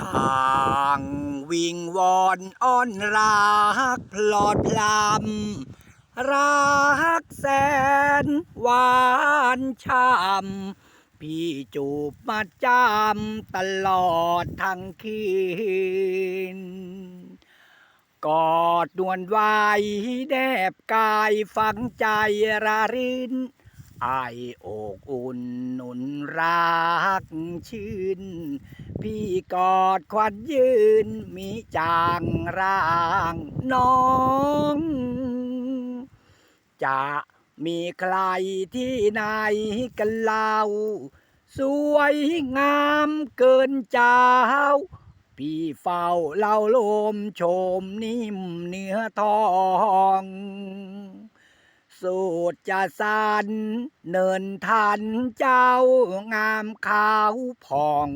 ต่างวิงวอนอ้อนรักพลอดพลำรักแสนหวานช่ำพี่จูบมาจำตลอดทั้งคืนกอดนวลไว้แนบกายฝังใจระริน ไอายอกอุ่นหนุนรักชื่น พี่กอดควันยืนมีจางร่างน้อง จะมีใครที่ไหนกันเล่า สวยงามเกินเจ้า พี่เฝ้าเล่าลมชมนิ่มเนื้อทอง สูตรจะสันเนินทันเจ้างามขาวผ่อง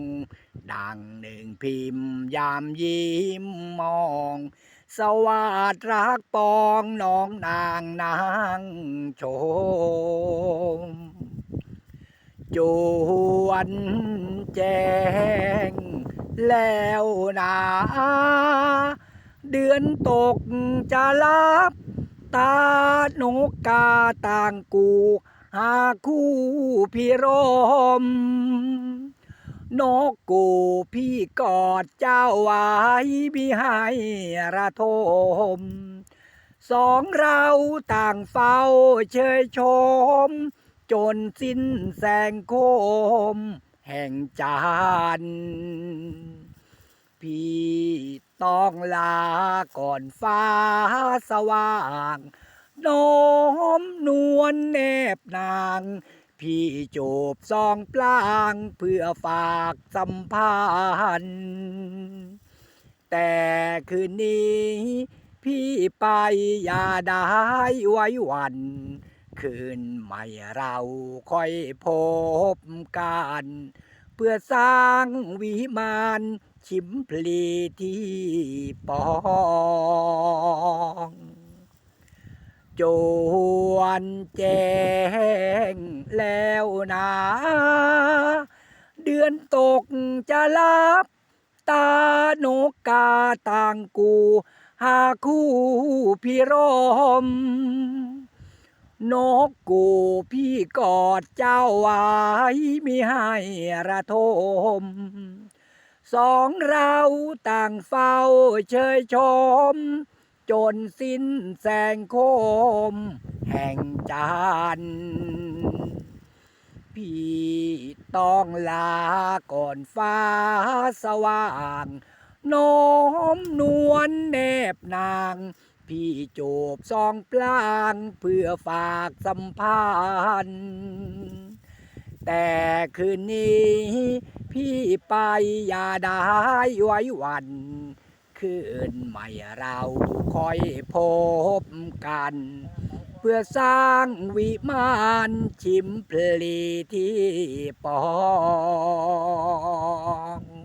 ดังหนึ่งพิมพ์ยามยิ้มมอง สวัสดรักปองน้องนางนางชมจวนแจ้งแล้วนาเดือนตกจะลับ ตานกกาต่างกูหาคู่พี่รมนกกูพี่กอดเจ้าไว้พี่ให้ระทม สองเราต่างเฝ้าเชยชม จนสิ้นแสงโคม แห่งจันทร์ พี่ต้องลาก่อนฟ้าสว่างน้อมนวลแนบนาง พี่จูบซองปลางเพื่อฝากสัมพันธ์แต่คืนนี้ พี่ไปอย่าได้ไว้วัน คืนใหม่เราค่อยพบกัน เพื่อสร้างวิมาน ชิมพลีที่ปองจวนแจ้งแล้วนะเดือนตกจะลับ ตาโนกาต่างกู หาคู่พี่รม นกกูพี่กอดเจ้าไว้มีให้ระทม สองเราต่างเฝ้าเชยชม จนสิ้นแสงโคม แห่งจันทร์พี่ต้องลาก่อนฟ้าสว่างน้อมนวลแนบนาง พี่จูบซองปลางเพื่อฝากสัมพันธ์ แต่คืนนี้ พี่ไปอย่าได้ไว้วันคืนใหม่เราคอยพบกัน เพื่อสร้างวิมานชิมพลีที่ปอง